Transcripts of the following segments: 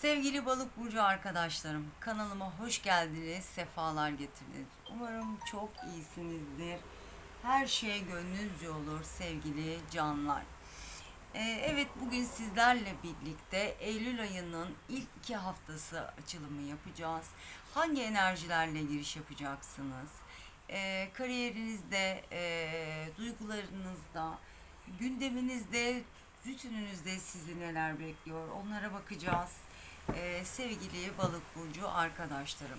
Sevgili balık burcu arkadaşlarım, kanalıma hoş geldiniz, sefalar getirdiniz. Umarım çok iyisinizdir. Her şey gönlünüzce olur sevgili canlar. Ee, evet bugün sizlerle birlikte Eylül ayının ilk iki haftası açılımı yapacağız. Hangi enerjilerle giriş yapacaksınız? Ee, kariyerinizde, e, duygularınızda, gündeminizde, rutinünüzde sizi neler bekliyor onlara bakacağız. Ee, sevgili balık burcu arkadaşlarım.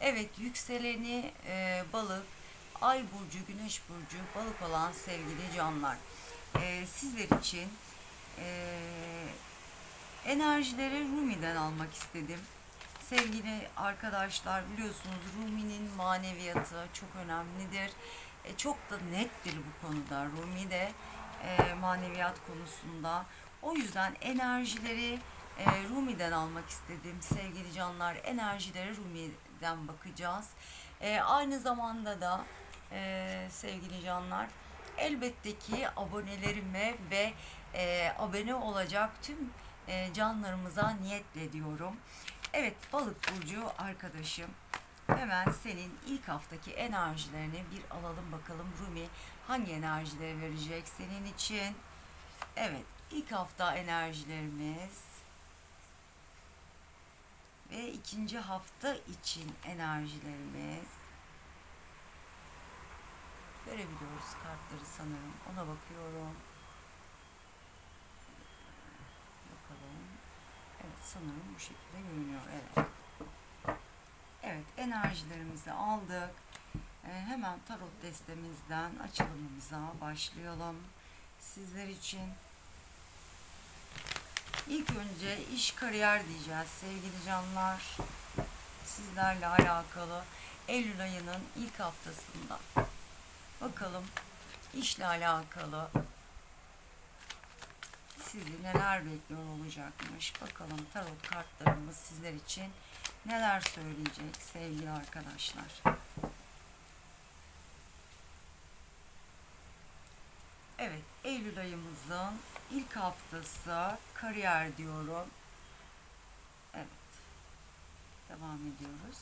Evet yükseleni e, balık, ay burcu, güneş burcu, balık olan sevgili canlar. Ee, sizler için e, enerjileri Rumi'den almak istedim. Sevgili arkadaşlar biliyorsunuz Rumi'nin maneviyatı çok önemlidir. E, çok da nettir bu konuda Rumi de e, maneviyat konusunda. O yüzden enerjileri e, Rumi'den almak istedim. Sevgili canlar enerjileri Rumi'den bakacağız. E, aynı zamanda da e, sevgili canlar elbette ki abonelerime ve e, abone olacak tüm e, canlarımıza niyetle diyorum. Evet balık burcu arkadaşım hemen senin ilk haftaki enerjilerini bir alalım bakalım Rumi hangi enerjileri verecek senin için. Evet ilk hafta enerjilerimiz ve ikinci hafta için enerjilerimiz. Görebiliyoruz kartları sanırım. Ona bakıyorum. Bakalım. Evet sanırım bu şekilde görünüyor. Evet. Evet enerjilerimizi aldık. Ee, hemen tarot destemizden açılımımıza başlayalım. Sizler için ilk önce iş kariyer diyeceğiz sevgili canlar. Sizlerle alakalı Eylül ayının ilk haftasında. Bakalım işle alakalı sizi neler bekliyor olacakmış. Bakalım tarot kartlarımız sizler için neler söyleyecek sevgili arkadaşlar. Evet, Eylül ayımızın ilk haftası kariyer diyorum. Evet. Devam ediyoruz.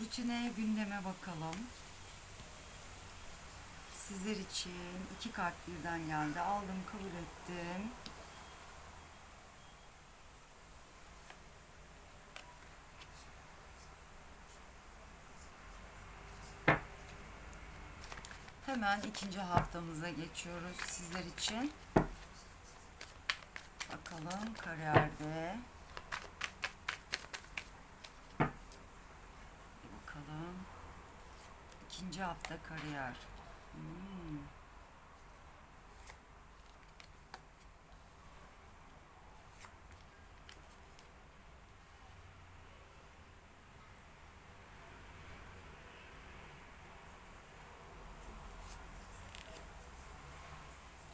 Rutine, gündeme bakalım. Sizler için iki kart birden geldi. Aldım, kabul ettim. Hemen ikinci haftamıza geçiyoruz sizler için. Bakalım. Bir bakalım. İkinci hafta kariyer. Hmm.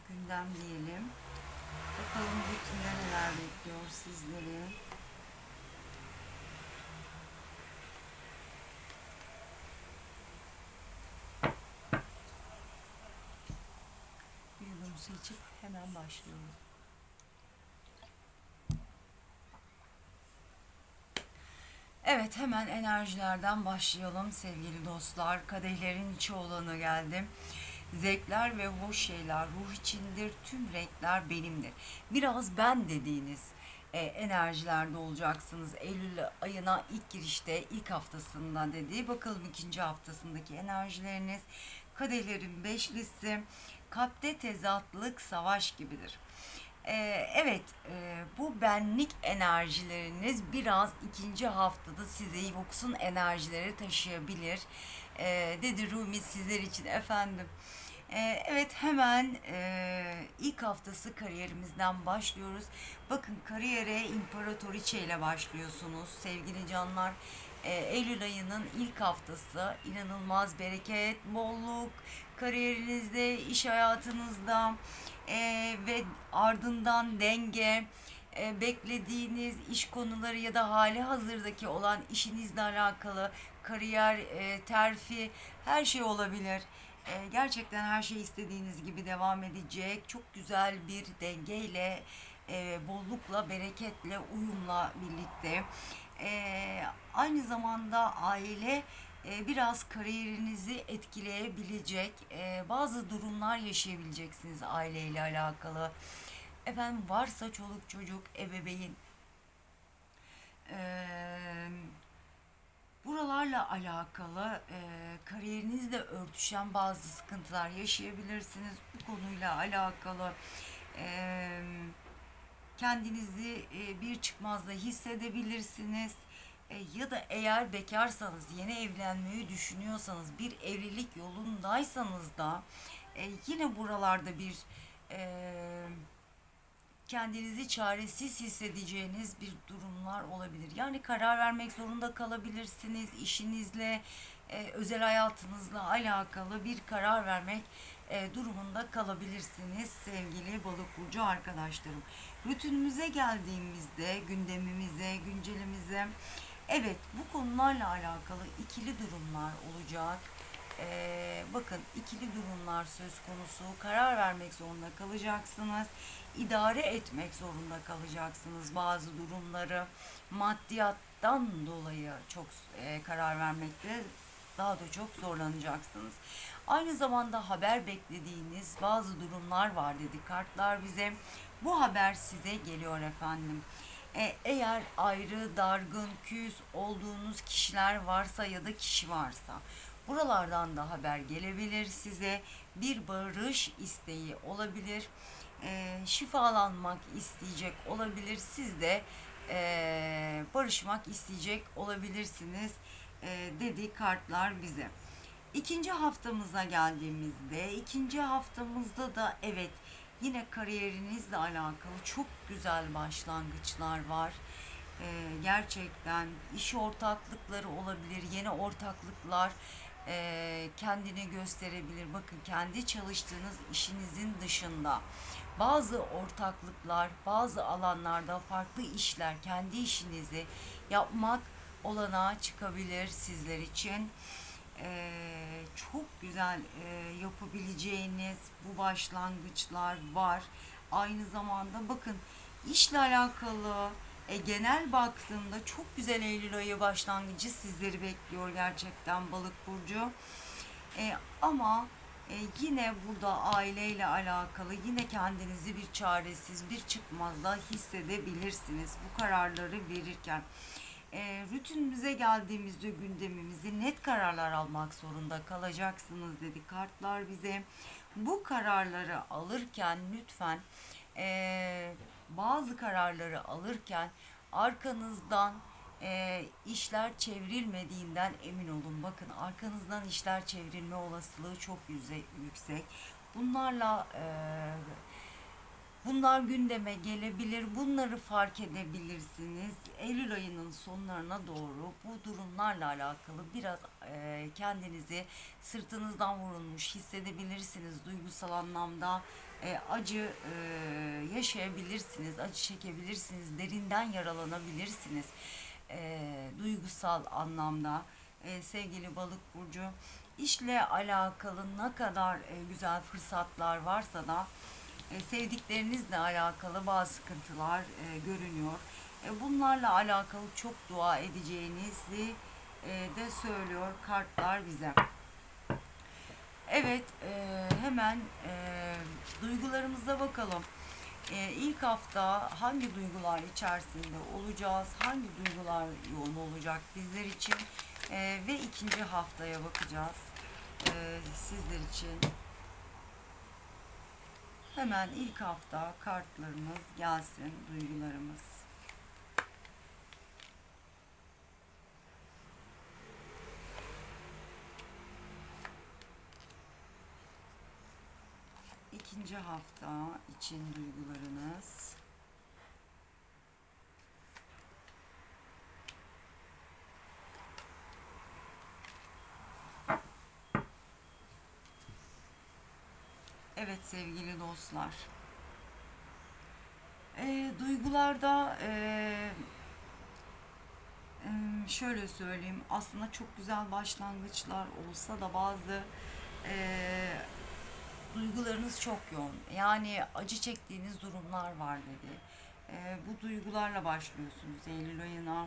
Gündem diyelim. Bakalım rutinde neler bekliyor sizleri. Bir yudum su hemen başlıyorum. Evet hemen enerjilerden başlayalım sevgili dostlar. Kadehlerin içi olanı geldim. Zevkler ve hoş şeyler ruh içindir, tüm renkler benimdir. Biraz ben dediğiniz e, enerjilerde olacaksınız. Eylül ayına ilk girişte, ilk haftasında dediği. Bakalım ikinci haftasındaki enerjileriniz. Kadehlerin beşlisi, kalpte tezatlık savaş gibidir. Ee, evet, e, bu benlik enerjileriniz biraz ikinci haftada size yoksun enerjileri taşıyabilir. Ee, dedi Rumi sizler için efendim. Ee, evet hemen e, ilk haftası kariyerimizden başlıyoruz. Bakın kariyere imparatoriçe ile başlıyorsunuz sevgili canlar. Ee, Eylül ayının ilk haftası inanılmaz bereket, bolluk, kariyerinizde, iş hayatınızda e, ve ardından denge, e, beklediğiniz iş konuları ya da hali hazırdaki olan işinizle alakalı kariyer, e, terfi her şey olabilir. E, gerçekten her şey istediğiniz gibi devam edecek. Çok güzel bir dengeyle, e, bollukla, bereketle, uyumla birlikte. E, aynı zamanda aile e, biraz kariyerinizi etkileyebilecek e, bazı durumlar yaşayabileceksiniz aileyle alakalı. Efendim varsa çoluk çocuk, ebeveyn, e, buralarla alakalı e, kariyerinizle örtüşen bazı sıkıntılar yaşayabilirsiniz. Bu konuyla alakalı e, kendinizi e, bir çıkmazda hissedebilirsiniz. E, ya da eğer bekarsanız, yeni evlenmeyi düşünüyorsanız, bir evlilik yolundaysanız da e, yine buralarda bir e, kendinizi çaresiz hissedeceğiniz bir durumlar olabilir. Yani karar vermek zorunda kalabilirsiniz işinizle, e, özel hayatınızla alakalı bir karar vermek e, durumunda kalabilirsiniz sevgili balık burcu arkadaşlarım. Rutinimize geldiğimizde, gündemimize, güncelimize evet bu konularla alakalı ikili durumlar olacak. Ee, bakın ikili durumlar söz konusu. Karar vermek zorunda kalacaksınız. İdare etmek zorunda kalacaksınız bazı durumları. Maddiyattan dolayı çok e, karar vermekte daha da çok zorlanacaksınız. Aynı zamanda haber beklediğiniz bazı durumlar var dedi kartlar bize. Bu haber size geliyor efendim. E, eğer ayrı, dargın, küs olduğunuz kişiler varsa ya da kişi varsa buralardan da haber gelebilir size. Bir barış isteği olabilir. E, şifalanmak isteyecek olabilir. Siz de e, barışmak isteyecek olabilirsiniz e, dedi kartlar bize. İkinci haftamıza geldiğimizde, ikinci haftamızda da evet yine kariyerinizle alakalı çok güzel başlangıçlar var. Ee, gerçekten iş ortaklıkları olabilir, yeni ortaklıklar e, kendini gösterebilir. Bakın kendi çalıştığınız işinizin dışında bazı ortaklıklar, bazı alanlarda farklı işler, kendi işinizi yapmak olanağı çıkabilir sizler için. Ee, çok güzel e, yapabileceğiniz bu başlangıçlar var. Aynı zamanda bakın işle alakalı e, genel baktığımda çok güzel Eylül ayı başlangıcı sizleri bekliyor gerçekten balık burcu. E, ama e, yine burada aileyle alakalı yine kendinizi bir çaresiz bir çıkmazda hissedebilirsiniz bu kararları verirken e, rutinimize geldiğimizde gündemimizi net kararlar almak zorunda kalacaksınız dedi kartlar bize. Bu kararları alırken lütfen e, bazı kararları alırken arkanızdan e, işler çevrilmediğinden emin olun. Bakın arkanızdan işler çevrilme olasılığı çok yüksek. Bunlarla e, Bunlar gündeme gelebilir. Bunları fark edebilirsiniz. Eylül ayının sonlarına doğru bu durumlarla alakalı biraz e, kendinizi sırtınızdan vurulmuş hissedebilirsiniz. Duygusal anlamda e, acı e, yaşayabilirsiniz, acı çekebilirsiniz, derinden yaralanabilirsiniz. E, duygusal anlamda e, sevgili balık burcu işle alakalı ne kadar e, güzel fırsatlar varsa da e, sevdiklerinizle alakalı bazı sıkıntılar e, görünüyor. E, bunlarla alakalı çok dua edeceğinizi e, de söylüyor kartlar bize. Evet, e, hemen e, duygularımıza bakalım. E, ilk hafta hangi duygular içerisinde olacağız, hangi duygular yoğun olacak bizler için e, ve ikinci haftaya bakacağız e, sizler için. Hemen ilk hafta kartlarımız gelsin, duygularımız. İkinci hafta için duygularınız. Evet sevgili dostlar. Ee, duygularda eee, em, şöyle söyleyeyim aslında çok güzel başlangıçlar olsa da bazı eee, duygularınız çok yoğun. Yani acı çektiğiniz durumlar var dedi. Eee, bu duygularla başlıyorsunuz Eylül ayına.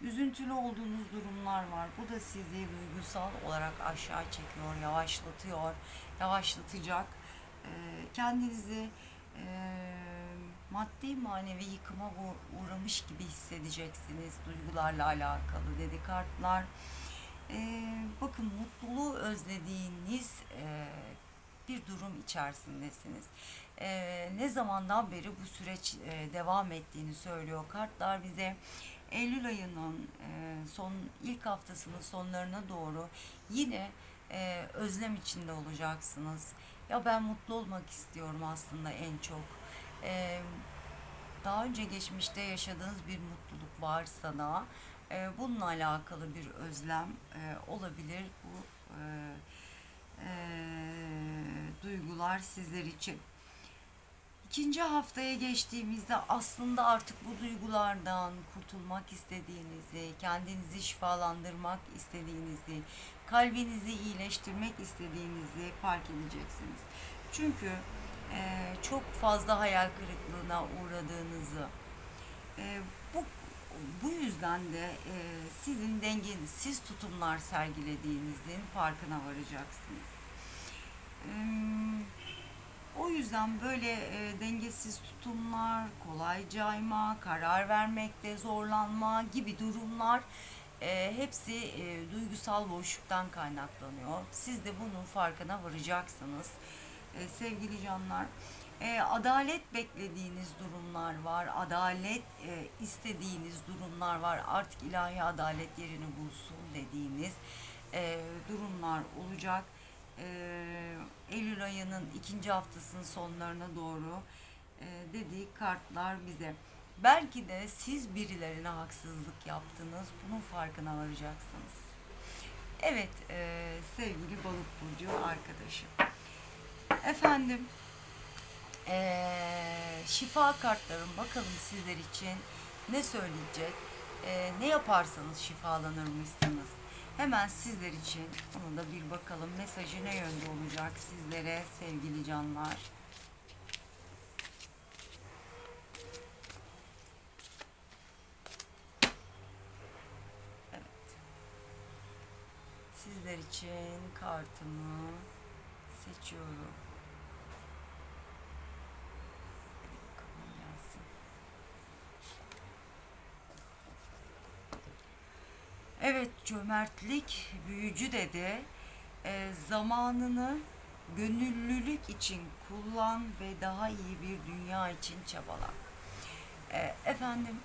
Üzüntülü olduğunuz durumlar var. Bu da sizi duygusal olarak aşağı çekiyor, yavaşlatıyor, yavaşlatacak. Eee, kendinizi eee, maddi manevi yıkıma uğ- uğramış gibi hissedeceksiniz duygularla alakalı dedi kartlar. Eee, bakın mutluluğu özlediğiniz eee, bir durum içerisindesiniz. Eee, ne zamandan beri bu süreç eee, devam ettiğini söylüyor kartlar bize. Eylül ayının eee, son ilk haftasının sonlarına doğru yine eee, özlem içinde olacaksınız. Ya ben mutlu olmak istiyorum aslında en çok. Eee, daha önce geçmişte yaşadığınız bir mutluluk varsa da e, bununla alakalı bir özlem e, olabilir bu e, e, duygular sizler için. İkinci haftaya geçtiğimizde aslında artık bu duygulardan kurtulmak istediğinizi, kendinizi şifalandırmak istediğinizi, kalbinizi iyileştirmek istediğinizi fark edeceksiniz. Çünkü e, çok fazla hayal kırıklığına uğradığınızı, e, bu bu yüzden de e, sizin dengesiz tutumlar sergilediğinizin farkına varacaksınız. E, o yüzden böyle e, dengesiz tutumlar, kolay cayma, karar vermekte zorlanma gibi durumlar e, hepsi e, duygusal boşluktan kaynaklanıyor. Siz de bunun farkına varacaksınız e, sevgili canlar. E, adalet beklediğiniz durumlar var, adalet e, istediğiniz durumlar var. Artık ilahi adalet yerini bulsun dediğiniz e, durumlar olacak. E, Eylül ayının ikinci haftasının sonlarına doğru e, dediği kartlar bize. Belki de siz birilerine haksızlık yaptınız, bunun farkına varacaksınız. Evet e, sevgili balık burcu arkadaşım. Efendim eee, şifa kartlarım bakalım sizler için ne söyleyecek, eee, ne yaparsanız şifalanırmışsınız. Hemen sizler için onu da bir bakalım mesajı ne yönde olacak sizlere sevgili canlar. Evet. Sizler için kartımı seçiyorum. Hadi bakalım gelsin. Evet cömertlik büyücü dedi. Ee, zamanını gönüllülük için kullan ve daha iyi bir dünya için çabala. Ee, efendim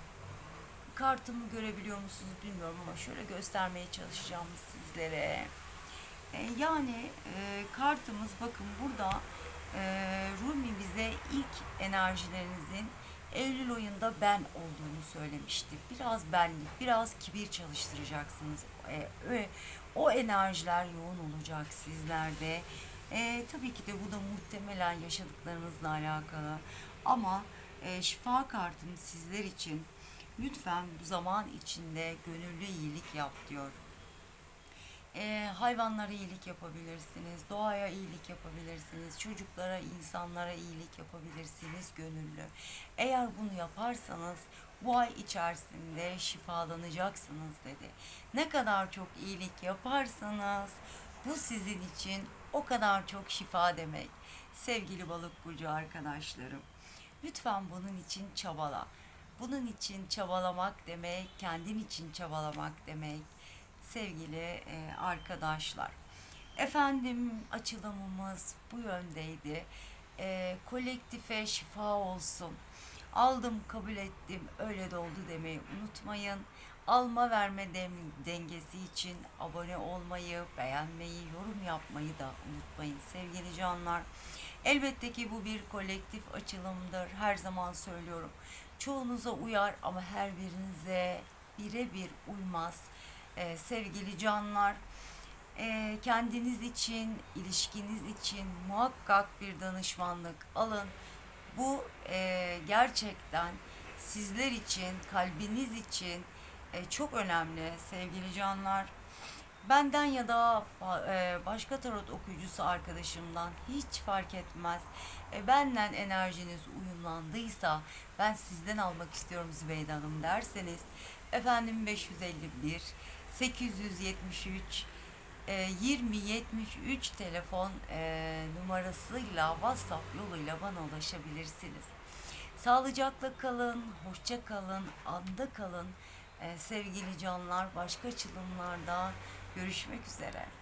kartımı görebiliyor musunuz bilmiyorum ama şöyle göstermeye çalışacağım sizlere. E, yani e, kartımız bakın burada e, Rumi bize ilk enerjilerinizin Eylül ayında ben olduğunu söylemişti. Biraz benlik, biraz kibir çalıştıracaksınız. E, o enerjiler yoğun olacak sizlerde. E, tabii ki de bu da muhtemelen yaşadıklarınızla alakalı. Ama e, şifa kartım sizler için lütfen bu zaman içinde gönüllü iyilik yap diyor. Ee, hayvanlara iyilik yapabilirsiniz, doğaya iyilik yapabilirsiniz, çocuklara, insanlara iyilik yapabilirsiniz gönüllü. Eğer bunu yaparsanız bu ay içerisinde şifalanacaksınız dedi. Ne kadar çok iyilik yaparsanız bu sizin için o kadar çok şifa demek. Sevgili balık burcu arkadaşlarım, lütfen bunun için çabala. Bunun için çabalamak demek, kendin için çabalamak demek sevgili e, arkadaşlar. Efendim açılımımız bu yöndeydi. E, kolektife şifa olsun. Aldım, kabul ettim, öyle de oldu demeyi unutmayın. Alma verme dengesi için abone olmayı, beğenmeyi, yorum yapmayı da unutmayın sevgili canlar. Elbette ki bu bir kolektif açılımdır. Her zaman söylüyorum. Çoğunuza uyar ama her birinize birebir uymaz. Ee, sevgili canlar, ee, kendiniz için, ilişkiniz için muhakkak bir danışmanlık alın. Bu ee, gerçekten sizler için, kalbiniz için çok önemli sevgili canlar. Benden ya da başka tarot okuyucusu arkadaşımdan hiç fark etmez. Benden enerjiniz uyumlandıysa ben sizden almak istiyorum Zübeyde Hanım derseniz efendim 551 873 e, 2073 telefon e, numarasıyla WhatsApp yoluyla bana ulaşabilirsiniz. Sağlıcakla kalın, hoşça kalın, anda kalın. E, sevgili canlar başka açılımlarda görüşmek üzere.